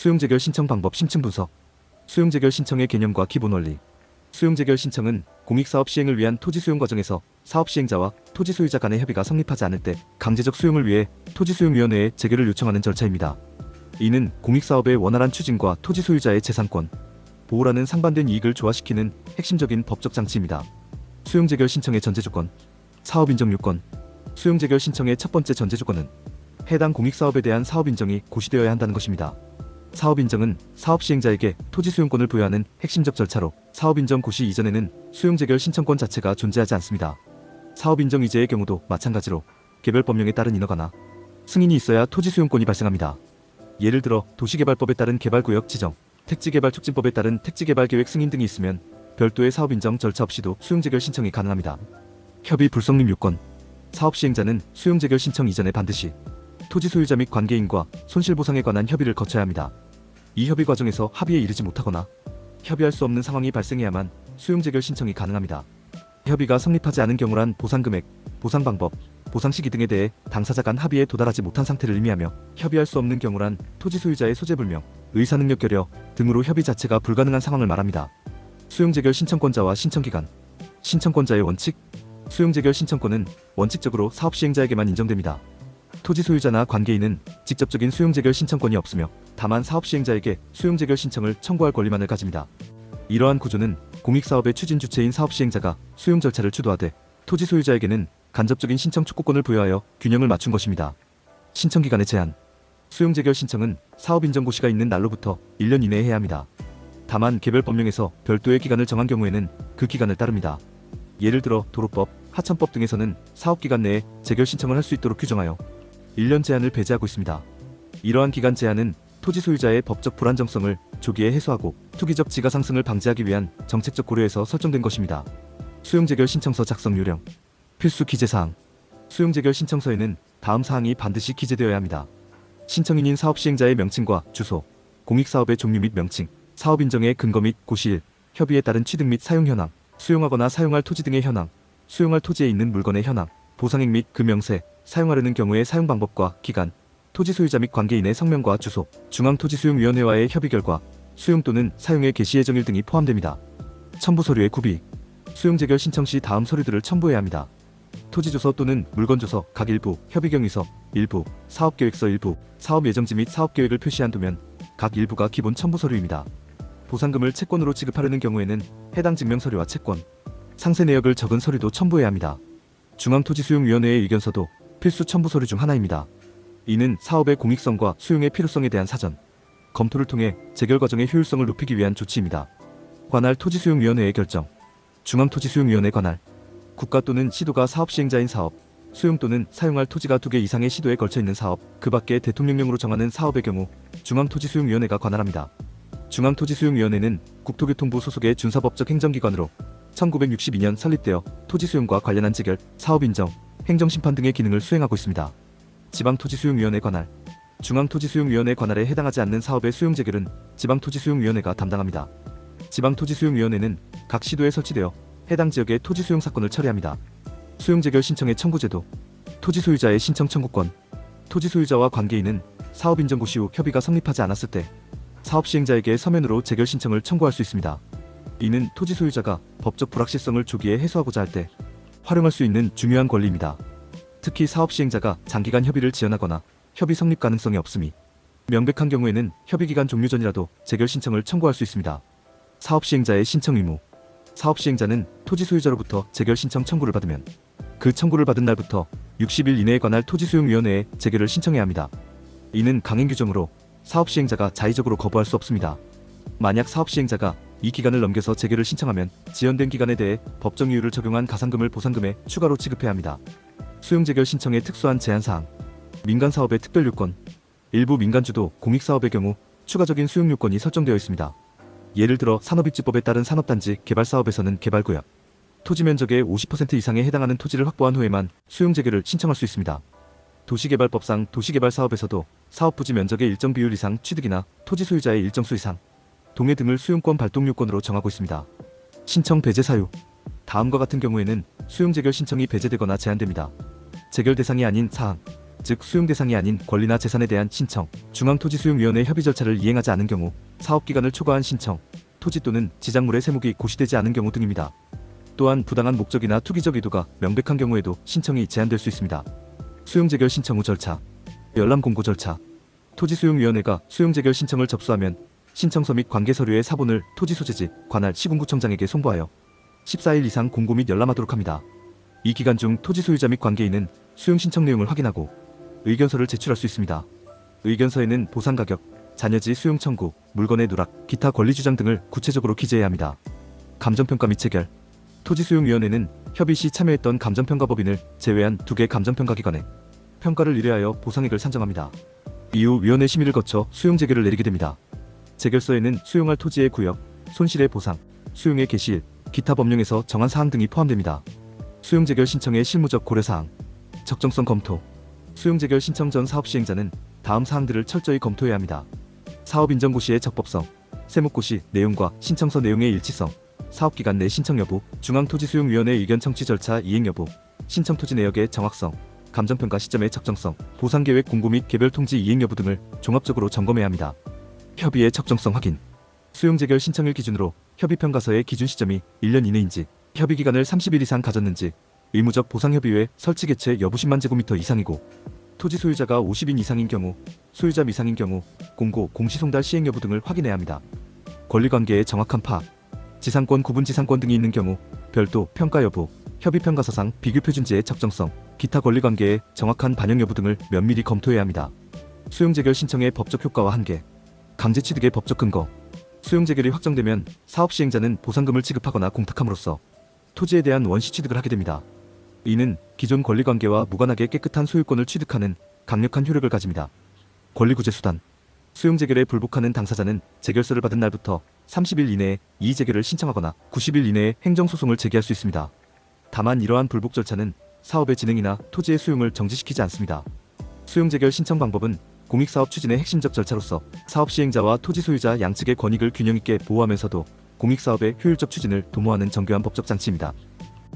수용재결 신청 방법 심층 분석 수용재결 신청의 개념과 기본 원리 수용재결 신청은 공익사업 시행을 위한 토지 수용 과정에서 사업 시행자와 토지 소유자 간의 협의가 성립하지 않을 때 강제적 수용을 위해 토지수용위원회에 재결을 요청하는 절차입니다. 이는 공익사업의 원활한 추진과 토지 소유자의 재산권, 보호라는 상반된 이익을 조화시키는 핵심적인 법적 장치입니다. 수용재결 신청의 전제 조건, 사업 인정 요건. 수용재결 신청의 첫 번째 전제 조건은 해당 공익사업에 대한 사업 인정이 고시되어야 한다는 것입니다. 사업 인정은 사업 시행자에게 토지 수용권을 부여하는 핵심적 절차로 사업 인정 고시 이전에는 수용 재결 신청권 자체가 존재하지 않습니다. 사업 인정 이제의 경우도 마찬가지로 개별 법령에 따른 인허가나 승인이 있어야 토지 수용권이 발생합니다. 예를 들어 도시개발법에 따른 개발구역 지정, 택지개발촉진법에 따른 택지개발계획 승인 등이 있으면 별도의 사업 인정 절차 없이도 수용 재결 신청이 가능합니다. 협의 불성립 요건 사업 시행자는 수용 재결 신청 이전에 반드시 토지 소유자 및 관계인과 손실보상에 관한 협의를 거쳐야 합니다. 이 협의 과정에서 합의에 이르지 못하거나 협의할 수 없는 상황이 발생해야만 수용재결 신청이 가능합니다. 협의가 성립하지 않은 경우란 보상금액, 보상방법, 보상시기 등에 대해 당사자 간 합의에 도달하지 못한 상태를 의미하며 협의할 수 없는 경우란 토지 소유자의 소재불명, 의사능력 결여 등으로 협의 자체가 불가능한 상황을 말합니다. 수용재결 신청권자와 신청기간 신청권자의 원칙 수용재결 신청권은 원칙적으로 사업 시행자에게만 인정됩니다. 토지 소유자나 관계인은 직접적인 수용재결 신청권이 없으며 다만 사업 시행자에게 수용재결 신청을 청구할 권리만을 가집니다. 이러한 구조는 공익사업의 추진 주체인 사업 시행자가 수용 절차를 주도하되 토지 소유자에게는 간접적인 신청 촉구권을 부여하여 균형을 맞춘 것입니다. 신청 기간의 제한 수용 재결 신청은 사업 인정 고시가 있는 날로부터 1년 이내에 해야 합니다. 다만 개별 법령에서 별도의 기간을 정한 경우에는 그 기간을 따릅니다. 예를 들어 도로법, 하천법 등에서는 사업 기간 내에 재결 신청을 할 수 있도록 규정하여 1년 제한을 배제하고 있습니다. 이러한 기간 제한은 토지 소유자의 법적 불안정성을 조기에 해소하고 투기적 지가 상승을 방지하기 위한 정책적 고려에서 설정된 것입니다. 수용 재결 신청서 작성 요령 필수 기재사항 수용 재결 신청서에는 다음 사항이 반드시 기재되어야 합니다. 신청인인 사업 시행자의 명칭과 주소, 공익사업의 종류 및 명칭, 사업 인정의 근거 및 고시일, 협의에 따른 취득 및 사용 현황, 수용하거나 사용할 토지 등의 현황, 수용할 토지에 있는 물건의 현황, 보상액 및그 명세, 사용하려는 경우의 사용 방법과 기간, 토지 소유자 및 관계인의 성명과 주소, 중앙토지수용위원회와의 협의 결과, 수용 또는 사용의 개시 예정일 등이 포함됩니다. 첨부 서류의 구비, 수용 재결 신청 시 다음 서류들을 첨부해야 합니다. 토지 조서 또는 물건 조서 각 일부, 협의 경위서 일부, 사업 계획서 일부, 사업 예정지 및 사업 계획을 표시한 도면 각 일부가 기본 첨부 서류입니다. 보상금을 채권으로 지급하려는 경우에는 해당 증명 서류와 채권, 상세 내역을 적은 서류도 첨부해야 합니다. 중앙토지수용위원회의 의견서도 필수 첨부 서류 중 하나입니다. 이는 사업의 공익성과 수용의 필요성에 대한 사전, 검토를 통해 재결 과정의 효율성을 높이기 위한 조치입니다. 관할 토지수용위원회의 결정, 중앙토지수용위원회 관할, 국가 또는 시도가 사업 시행자인 사업, 수용 또는 사용할 토지가 두 개 이상의 시도에 걸쳐 있는 사업, 그 밖에 대통령령으로 정하는 사업의 경우 중앙토지수용위원회가 관할합니다. 중앙토지수용위원회는 국토교통부 소속의 준사법적 행정기관으로 1962년 설립되어 토지 수용과 관련한 재결, 사업 인정, 행정심판 등의 기능을 수행하고 있습니다. 지방토지수용위원회 관할 중앙토지수용위원회 관할에 해당하지 않는 사업의 수용 재결은 지방토지수용위원회가 담당합니다. 지방토지수용위원회는 각 시도에 설치되어 해당 지역의 토지 수용 사건을 처리합니다. 수용 재결 신청의 청구 제도 토지 소유자의 신청 청구권 토지 소유자와 관계인은 사업 인정 고시 후 협의가 성립하지 않았을 때 사업 시행자에게 서면으로 재결 신청을 청구할 수 있습니다. 이는 토지 소유자가 법적 불확실성을 조기에 해소하고자 할 때 활용할 수 있는 중요한 권리입니다. 특히 사업 시행자가 장기간 협의를 지연하거나 협의 성립 가능성이 없음이 명백한 경우에는 협의 기간 종료 전이라도 재결 신청을 청구할 수 있습니다. 사업 시행자의 신청 의무 사업 시행자는 토지 소유자로부터 재결 신청 청구를 받으면 그 청구를 받은 날부터 60일 이내에 관할 토지수용위원회에 재결을 신청해야 합니다. 이는 강행 규정으로 사업 시행자가 자의적으로 거부할 수 없습니다. 만약 사업 시행자가 이 기간을 넘겨서 재결을 신청하면 지연된 기간에 대해 법정 이유를 적용한 가상금을 보상금에 추가로 지급해야 합니다. 수용 재결 신청의 특수한 제한 사항, 민간 사업의 특별 요건, 일부 민간 주도 공익 사업의 경우 추가적인 수용 요건이 설정되어 있습니다. 예를 들어 산업입지법에 따른 산업단지 개발 사업에서는 개발구역, 토지 면적의 50% 이상에 해당하는 토지를 확보한 후에만 수용 재결을 신청할 수 있습니다. 도시개발법상 도시개발 사업에서도 사업 부지 면적의 일정 비율 이상 취득이나 토지 소유자의 일정 수 이상 동해 등을 수용권 발동 요건으로 정하고 있습니다. 신청 배제 사유 다음과 같은 경우에는 수용 재결 신청이 배제되거나 제한됩니다. 재결 대상이 아닌 사항 즉 수용 대상이 아닌 권리나 재산에 대한 신청, 중앙토지수용위원회 협의 절차를 이행하지 않은 경우, 사업기간을 초과한 신청, 토지 또는 지작물의 세목이 고시되지 않은 경우 등입니다. 또한 부당한 목적이나 투기적 의도가 명백한 경우에도 신청이 제한될 수 있습니다. 수용 재결 신청 후 절차, 열람 공고 절차, 토지수용위원회가 수용 재결 신청을 접수하면 신청서 및 관계 서류의 사본을 토지 소재지 관할 시군구청장에게 송부하여 14일 이상 공고 및 열람하도록 합니다. 이 기간 중 토지 소유자 및 관계인은 수용 신청 내용을 확인하고 의견서를 제출할 수 있습니다. 의견서에는 보상 가격, 잔여지 수용 청구, 물건의 누락, 기타 권리 주장 등을 구체적으로 기재해야 합니다. 감정평가 및 체결 토지수용위원회는 협의 시 참여했던 감정평가법인을 제외한 두 개 감정평가 기관에 평가를 의뢰하여 보상액을 산정합니다. 이후 위원회 심의를 거쳐 수용 재결을 내리게 됩니다. 재결서에는 수용할 토지의 구역, 손실의 보상, 수용의 개시일, 기타 법령에서 정한 사항 등이 포함됩니다. 수용 재결 신청의 실무적 고려 사항, 적정성 검토. 수용 재결 신청 전 사업 시행자는 다음 사항들을 철저히 검토해야 합니다. 사업 인정 고시의 적법성, 세목 고시 내용과 신청서 내용의 일치성, 사업 기간 내 신청 여부, 중앙토지수용위원회 의견 청취 절차 이행 여부, 신청 토지 내역의 정확성, 감정평가 시점의 적정성, 보상계획 공고 및 개별 통지 이행 여부 등을 종합적으로 점검해야 합니다. 협의의 적정성 확인. 수용 재결 신청일 기준으로 협의 평가서의 기준 시점이 1년 이내인지, 협의 기간을 30일 이상 가졌는지, 의무적 보상 협의회 설치 개체 여부 10만 제곱미터 이상이고, 토지 소유자가 50인 이상인 경우, 소유자 미상인 경우, 공고, 공시송달 시행 여부 등을 확인해야 합니다. 권리관계의 정확한 파악, 지상권, 구분 지상권 등이 있는 경우, 별도 평가 여부, 협의 평가서상 비교 표준지의 적정성, 기타 권리관계의 정확한 반영 여부 등을 면밀히 검토해야 합니다. 수용 재결 신청의 법적 효과와 한계, 강제 취득의 법적 근거, 수용 재결이 확정되면 사업 시행자는 보상금을 지급하거나 공탁함으로써 토지에 대한 원시 취득을 하게 됩니다. 이는 기존 권리 관계와 무관하게 깨끗한 소유권을 취득하는 강력한 효력을 가집니다. 권리 구제 수단 수용 재결에 불복하는 당사자는 재결서를 받은 날부터 30일 이내에 이의 재결을 신청하거나 90일 이내에 행정소송을 제기할 수 있습니다. 다만 이러한 불복 절차는 사업의 진행이나 토지의 수용을 정지시키지 않습니다. 수용 재결 신청 방법은 공익사업 추진의 핵심적 절차로서 사업 시행자와 토지 소유자 양측의 권익을 균형 있게 보호하면서도 공익사업의 효율적 추진을 도모하는 정교한 법적 장치입니다.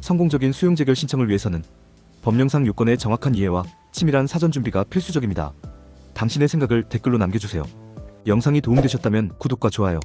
성공적인 수용 재결 신청을 위해서는 법령상 요건의 정확한 이해와 치밀한 사전 준비가 필수적입니다. 당신의 생각을 댓글로 남겨주세요. 영상이 도움되셨다면 구독과 좋아요,